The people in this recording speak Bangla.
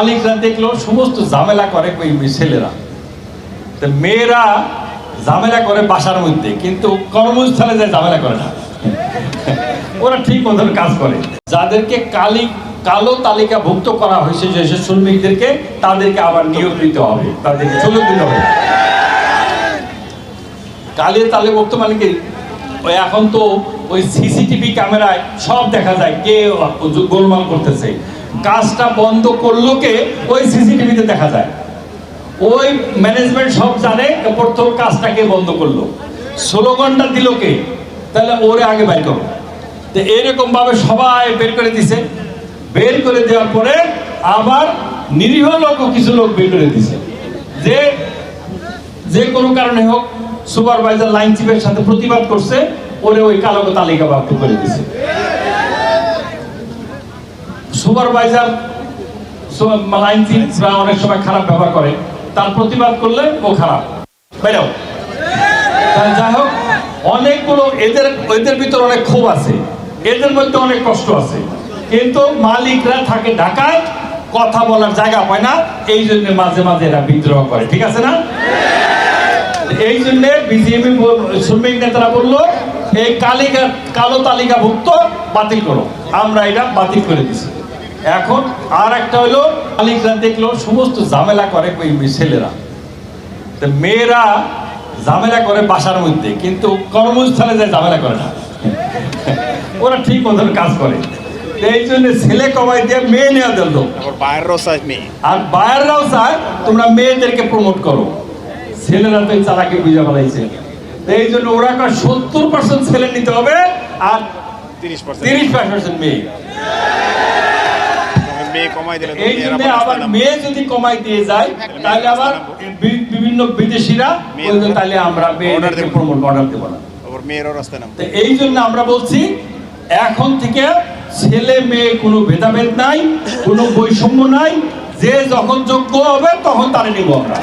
মালিকরা দেখল, সমস্ত ঝামেলা করে ওই ছেলেরা। তো মেয়েরা ঝামেলা করে বাসার মধ্যে, কিন্তু কর্মস্থলে যায় ঝামেলা করে না। ওরা ঠিক মতন কাজ করে। যাদেরকে কালি, কালো তালিকাভুক্ত করা হয়েছে যেসব শ্রমিকদেরকে, তাদেরকে আবার নিয়োগ দিতে হবে, তাদেরকে সুযোগ দিতে হবে। কালের তালিকাভুক্ত মানে কি? এখন তো ওই সিসিটিভি ক্যামেরায় সব দেখা যায় কে গোলমাল করতেছে। কাজটা বন্ধ করল কে ওই সিসিটিভিতে দেখা যায়। ওই ম্যানেজমেন্ট সব জানে প্রথম কাজটাকে বন্ধ করল। স্লোগানটা দিল কে তাহলে ওরে আগে বের করো। তো এরকম ভাবে সবাই বের করে দিছে। বের করে দেওয়ার পরে আবার নিরীহ লোক কিছু লোক বের করে দিছে। যে যে কোনো কারণে হোক সুপারভাইজার লাইন চিফের সাথে প্রতিবাদ করছে, ওরে ওই কালো তালিকা প্রাপ্ত করে দিছে। সুপারভাইজার লাইন চিফরা অনেক সময় খারাপ ব্যবহার করে, তার প্রতিবাদ করলে ও খারাপ। বেরো যাই হোক, অনেকগুলো এদের এদের ভিতর অনেক ক্ষোভ আছে, এদের মধ্যে অনেক কষ্ট আছে। কিন্তু মালিকরা থাকে ঢাকায় কথা বলার জায়গা পায় না, এই জন্য মাঝে মাঝে এরা বিদ্রোহ করে, ঠিক আছে না? এই জন্য বিজেপি শ্রমিক নেতারা বলল, এই কালিকা কালো তালিকাভুক্ত বাতিল করো। আমরা এটা বাতিল করে দিছি। এখন আর একটা হলো মালিকরা দেখল সমস্ত ঝামেলা করে ওই ছেলেরা। তো মেয়েরা ঝামেলা করে বাসার মধ্যে কিন্তু কর্মস্থলে যায় ঝামেলা করে না। ওরা ঠিক মতন কাজ করে। এই জন্য ছেলে কমাই দিয়ে মেয়ে নেওয়া দিল বাইরেরও সাইজ মেয়ে। আর বায়াররাও চায় তোমরা মেয়েদেরকে প্রমোট করো। ছেলেরা তো চালাকে বুঝে ফেলাইছে এই জন্য ওরা কয় সত্তর পার্সেন্ট ছেলে নিতে হবে আর তিরিশ পার্সেন্ট মেয়ে। কমাই দিলে এই জন্য আবার। মেয়ে যদি কমাই দিয়ে যায় তাহলে আবার বিভিন্ন বিদেশিরা তাহলে আমরা মেয়েদের। প্রমোট অর্ডার দেবো না। নাম তো এই জন্য আমরা বলছি এখন থেকে ছেলে মেয়ে কোনো ভেদাভেদ নাই কোনো বৈষম্য নাই যে যখন যোগ্য হবে তখন তারা নিব আমরা।